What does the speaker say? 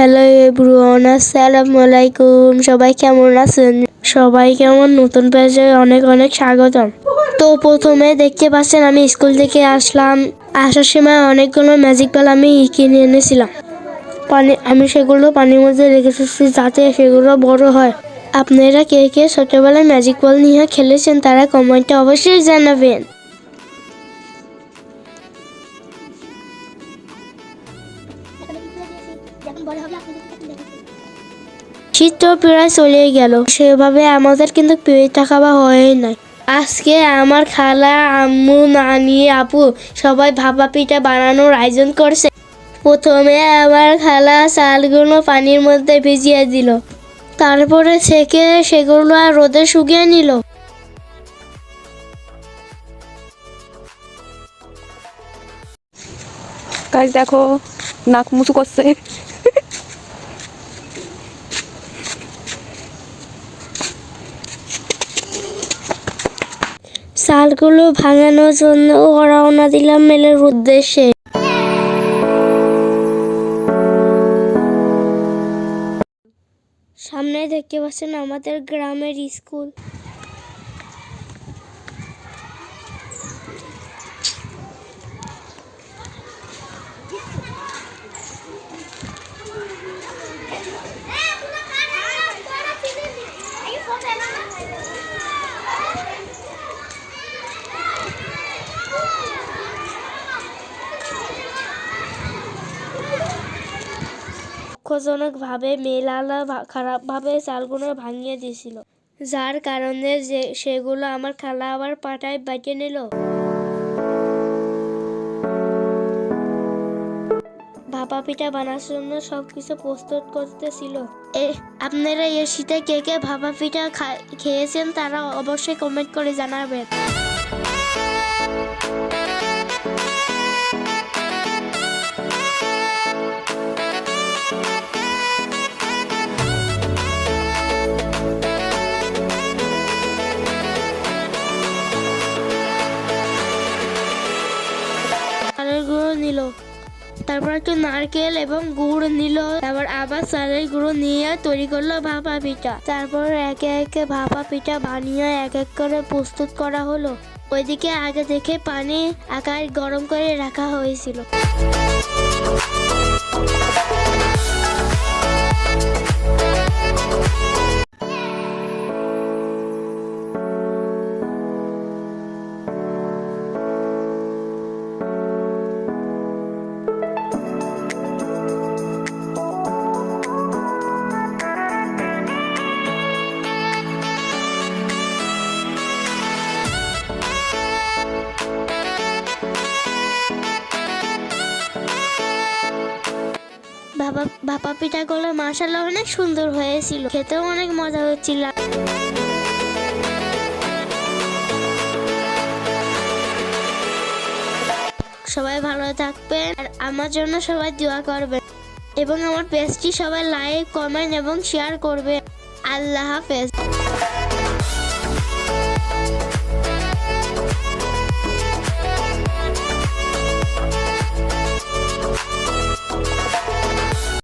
Hello everyone আসসালামু আলাইকুম সবাই কেমন আছেন? সবাই কেমন? নতুন পেজে অনেক অনেক স্বাগতম। তো প্রথমে দেখতে পাচ্ছেন, আমি স্কুল থেকে আসলাম। আসার সময় অনেকগুলো ম্যাজিক বল আমি কিনে এনেছিলাম। পানি আমি সেগুলো পানির মধ্যে রেখেছি যাতে সেগুলো বড় হয়। আপনারা কে কে ছোটবেলায় ম্যাজিক বল নিয়ে খেলেছেন, তারা কমেন্টে অবশ্যই জানাবেন। শীত তো প্রায় চলে গেল। সেভাবে আমাদের কিন্তু পিঠা খাওয়া হয় নাই। আজকে আমার খালা আম্মু নানি আপু সবাই ভাপা পিঠা বানানোর আয়োজন করছে। প্রথমে আমার খালা চালগুলো পানির মধ্যে ভিজিয়ে দিল। তারপরে থেকে সেগুলো আর রোদে শুকিয়ে নিল। গাছ দেখো নাক মুচু করছে। চালগুলো ভাঙানোর জন্য রওনা দিলাম মেলের উদ্দেশ্যে। সামনে দেখতে পাচ্ছেন আমাদের গ্রামের স্কুল। দুঃখজনকভাবে মেলালা খারাপভাবে চালগুলো ভাঙিয়ে দিয়েছিল। যার কারণে যে, সেগুলো আমার খালা আবার পাটায় বাইটে নিল। ভাপা পিঠা বানার জন্য সবকিছু প্রস্তুত করতেছিল। এ, আপনারা এই শীতে কে কে ভাপা পিঠা খেয়েছেন তারা অবশ্যই কমেন্ট করে জানাবেন। তারপর একটু নারকেল এবং গুড় নিল। তারপর আবার চালের গুঁড়ো নিয়ে তৈরি করল ভাপা পিঠা। তারপর একে একে ভাপা পিঠা বানিয়ে এক এক করে প্রস্তুত করা হলো। ওইদিকে আগে থেকে পানি আকার গরম করে রাখা হয়েছিল। ভাপা ভাপা পিঠাগুলো মাসাল্লাহ অনেক সুন্দর হয়েছিল। খেতেও অনেক মজা হচ্ছিল। সবাই ভালো থাকবেন আর আমার জন্য সবাই দোয়া করবেন। এবং আমার পেজটি সবাই লাইক কমেন্ট এবং শেয়ার করবে আল্লাহ হাফেজ।